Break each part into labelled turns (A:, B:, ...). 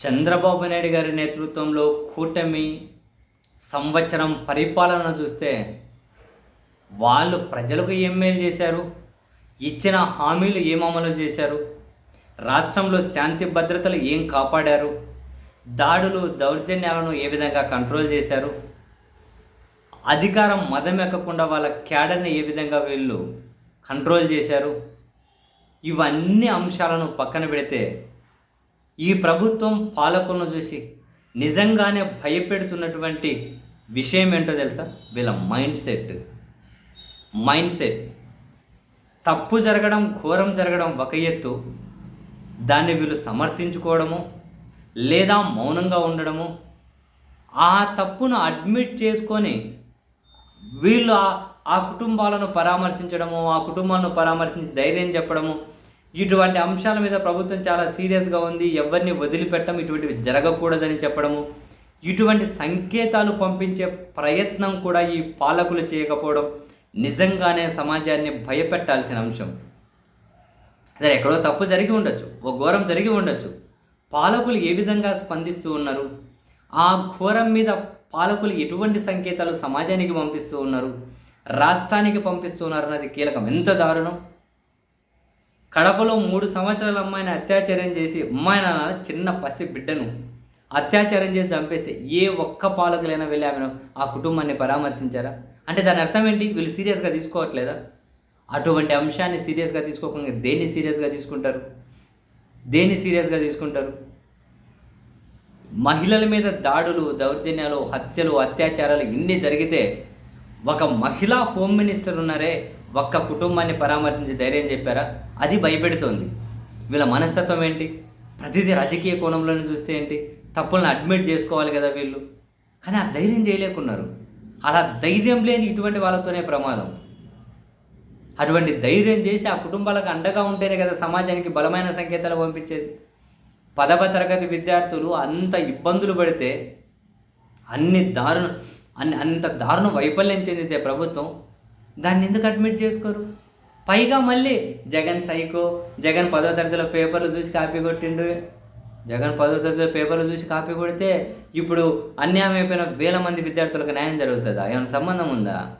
A: చంద్రబాబు నాయుడు గారి నేతృత్వంలో కూటమి సంవత్సరం పరిపాలన చూస్తే వాళ్ళు ప్రజలకు ఏం మేలు చేశారు? ఇచ్చిన హామీలు ఏం అమలు చేశారు? రాష్ట్రంలో శాంతి భద్రతలు ఏం కాపాడారు? దాడులు దౌర్జన్యాలను ఏ విధంగా కంట్రోల్ చేశారు? అధికారం మదం ఎక్కకుండా వాళ్ళ క్యాడర్ని ఏ విధంగా వీళ్ళు కంట్రోల్ చేశారు? ఇవన్నీ అంశాలను పక్కన పెడితే ఈ ప్రభుత్వం పాలకులను చూసి నిజంగానే భయపెడుతున్నటువంటి విషయం ఏంటో తెలుసా? వీళ్ళ మైండ్ సెట్ మైండ్ సెట్ తప్పు జరగడం ఘోరం జరగడం ఒక ఎత్తు. దాన్ని వీళ్ళు సమర్థించుకోవడము లేదా మౌనంగా ఉండడము. ఆ తప్పును అడ్మిట్ చేసుకొని వీళ్ళు ఆ- కుటుంబాలను పరామర్శించడము ఆ కుటుంబాలను పరామర్శించి ధైర్యం చెప్పడము ఇటువంటి అంశాల మీద ప్రభుత్వం చాలా సీరియస్గా ఉంది. ఎవరిని వదిలిపెట్టడం ఇటువంటివి జరగకూడదని చెప్పడము ఇటువంటి సంకేతాలు పంపించే ప్రయత్నం కూడా ఈ పాలకులు చేయకపోవడం నిజంగానే సమాజాన్ని భయపెట్టాల్సిన అంశం. సరే ఎక్కడో తప్పు జరిగి ఉండొచ్చు ఓ ఘోరం జరిగి ఉండొచ్చు. పాలకులు ఏ విధంగా స్పందిస్తూ ఉన్నారు? ఆ ఘోరం మీద పాలకులు ఎటువంటి సంకేతాలు సమాజానికి పంపిస్తూ ఉన్నారు? రాష్ట్రానికి పంపిస్తూ ఉన్నారు అన్నది కీలకం. ఎంత దారుణం! కడపలో మూడు సంవత్సరాల అమ్మాయిని అత్యాచారం చేసి అమ్మాయి నాన్న చిన్న పసి బిడ్డను అత్యాచారం చేసి చంపేస్తే ఏ ఒక్క పాలకులైనా వెళ్ళి ఆమెను ఆ కుటుంబాన్ని పరామర్శించారా? అంటే దాని అర్థం ఏంటి? వీళ్ళు సీరియస్గా తీసుకోవట్లేదా? అటువంటి అంశాన్ని సీరియస్గా తీసుకోకుండా దేన్ని సీరియస్గా తీసుకుంటారు? దేన్ని సీరియస్గా తీసుకుంటారు? మహిళల మీద దాడులు దౌర్జన్యాలు హత్యలు అత్యాచారాలు ఇన్ని జరిగితే ఒక మహిళా హోమ్ మినిస్టర్ ఉన్నారే ఒక్క కుటుంబాన్ని పరామర్శించి ధైర్యం చెప్పారా? అది భయపెడుతోంది. వీళ్ళ మనస్తత్వం ఏంటి? ప్రతిదీ రాజకీయ కోణంలోనే చూస్తే ఏంటి? తప్పులను అడ్మిట్ చేసుకోవాలి కదా వీళ్ళు. కానీ ఆ ధైర్యం చేయలేకున్నారు. అలా ధైర్యం లేని ఇటువంటి వాళ్ళతోనే ప్రమాదం. అటువంటి ధైర్యం చేసి ఆ కుటుంబాలకు అండగా ఉంటేనే కదా సమాజానికి బలమైన సంకేతాలు పంపించేది. పదవ తరగతి విద్యార్థులు అంత ఇబ్బందులు పడితే అన్ని దారుణ అన్ని అంత దారుణ వైఫల్యం చెందితే ప్రభుత్వం దాన్ని ఎందుకు అడ్మిట్ చేసుకోరు? పైగా మళ్ళీ జగన్ సైకో జగన్ పదో తరగతిలో పేపర్లు చూసి కాపీ కొట్టిండు. జగన్ పదో తరగతిలో పేపర్లు చూసి కాపీ కొడితే ఇప్పుడు అన్యాయం అయిపోయిన వేల మంది విద్యార్థులకు న్యాయం జరుగుతుందా? ఏమైనా సంబంధం ఉందా?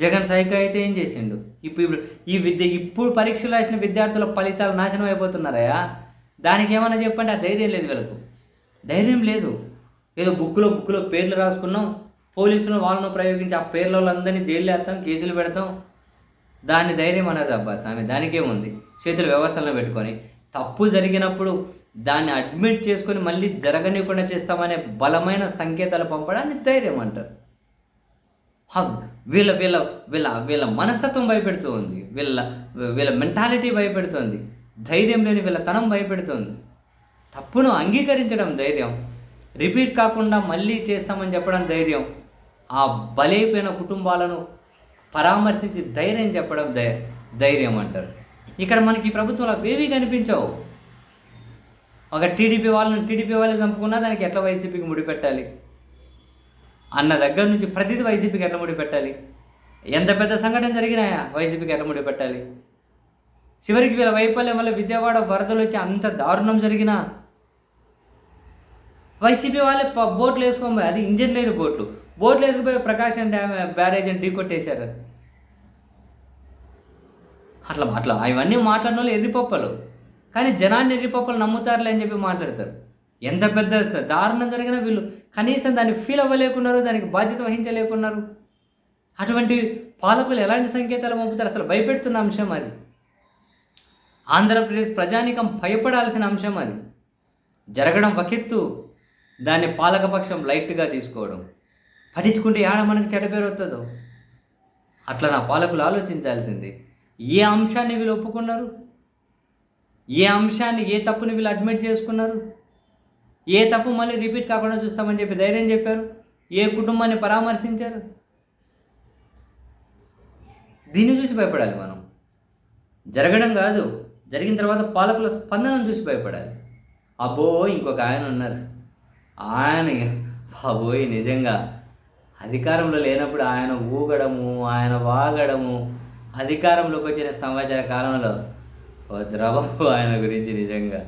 A: జగన్ సైకో అయితే ఏం చేసిండు? ఇప్పుడు ఇప్పుడు ఈ విద్య ఇప్పుడు పరీక్షలు రాసిన విద్యార్థుల ఫలితాలు నాశనం అయిపోతున్నారయా దానికి ఏమన్నా చెప్పండి? ఆ ధైర్యం లేదు వీళ్ళకు. ధైర్యం లేదు. ఏదో బుక్లో బుక్లో పేర్లు రాసుకున్నాం. పోలీసులు వాళ్ళను ప్రయోగించి ఆ పేర్ల వాళ్ళందరినీ జైలు వేస్తాం కేసులు పెడతాం. దాని ధైర్యం అనేది అబ్బా స్వామి దానికేముంది చేతులు వ్యవస్థలను పెట్టుకొని. తప్పు జరిగినప్పుడు దాన్ని అడ్మిట్ చేసుకొని మళ్ళీ జరగనీయకుండా చేస్తామనే బలమైన సంకేతాలు పంపడాన్ని ధైర్యం అంటారు. వీళ్ళ వీళ్ళ వీళ్ళ వీళ్ళ మనస్తత్వం భయపెడుతుంది వీళ్ళ వీళ్ళ మెంటాలిటీ భయపెడుతోంది. ధైర్యం లేని వీళ్ళ తనం భయపెడుతోంది. తప్పును అంగీకరించడం ధైర్యం. రిపీట్ కాకుండా మళ్ళీ చేస్తామని చెప్పడం ధైర్యం. ఆ బలైపోయిన కుటుంబాలను పరామర్శించి ధైర్యం చెప్పడం ధై ధైర్యం అంటారు. ఇక్కడ మనకి ప్రభుత్వంలో అవేవీ కనిపించవు? ఒక టీడీపీ వాళ్ళని టీడీపీ వాళ్ళే చంపుకున్నా దానికి ఎట్లా వైసీపీకి ముడిపెట్టాలి అన్న దగ్గర నుంచి ప్రతిదీ వైసీపీకి ఎట్లా ముడి పెట్టాలి? ఎంత పెద్ద సంఘటన జరిగినాయా? వైసీపీకి ఎట్లా ముడి పెట్టాలి? చివరికి వీళ్ళ వైఫల్యం వల్ల విజయవాడ వరదలు వచ్చి అంత దారుణం జరిగినా వైసీపీ వాళ్ళే బోట్లు వేసుకోబోయి అది ఇంజన్ లేని బోట్లు. బోట్లు వేసుకుపోయి ప్రకాశం డ్యామ్ బ్యారేజ్ అని ఢీ కొట్టేశారు. అట్లా అట్లా అవన్నీ మాట్లాడిన వాళ్ళు ఎర్రిపప్పలు. కానీ జనాన్ని ఎర్రిపప్పలు నమ్ముతారులే అని చెప్పి మాట్లాడతారు. ఎంత పెద్ద దారుణం జరిగినా వీళ్ళు కనీసం దాన్ని ఫీల్ అవ్వలేకున్నారు దానికి బాధ్యత వహించలేకున్నారు. అటువంటి పాలకులు ఎలాంటి సంకేతాలు పంపుతారు? అసలు భయపెడుతున్న అంశం అది. ఆంధ్రప్రదేశ్ ప్రజానికం భయపడాల్సిన అంశం అది. జరగడం వకెత్తు. దాన్ని పాలకపక్షం లైట్గా తీసుకోవడం. పట్టించుకుంటే ఏడ మనకు చెడ్డ పేరు వస్తుందో అట్లా నా పాలకులు ఆలోచించాల్సింది. ఏ అంశాన్ని వీళ్ళు ఒప్పుకున్నారు? ఏ అంశాన్ని ఏ తప్పుని వీళ్ళు అడ్మిట్ చేసుకున్నారు? ఏ తప్పు మళ్ళీ రిపీట్ కాకుండా చూస్తామని చెప్పి ధైర్యం చెప్పారు? ఏ కుటుంబాన్ని పరామర్శించారు? దీన్ని చూసి భయపడాలి మనం. జరగడం కాదు జరిగిన తర్వాత పాలకుల స్పందనను చూసి భయపడాలి. అబ్బో ఇంకొక ఆయన ఉన్నారు. ఆయన బాబోయ్ నిజంగా. అధికారంలో లేనప్పుడు ఆయన ఊగడము ఆయన వాగడము అధికారంలోకి వచ్చిన సంవత్సర కాలంలో వద్దురా ఆయన గురించి నిజంగా.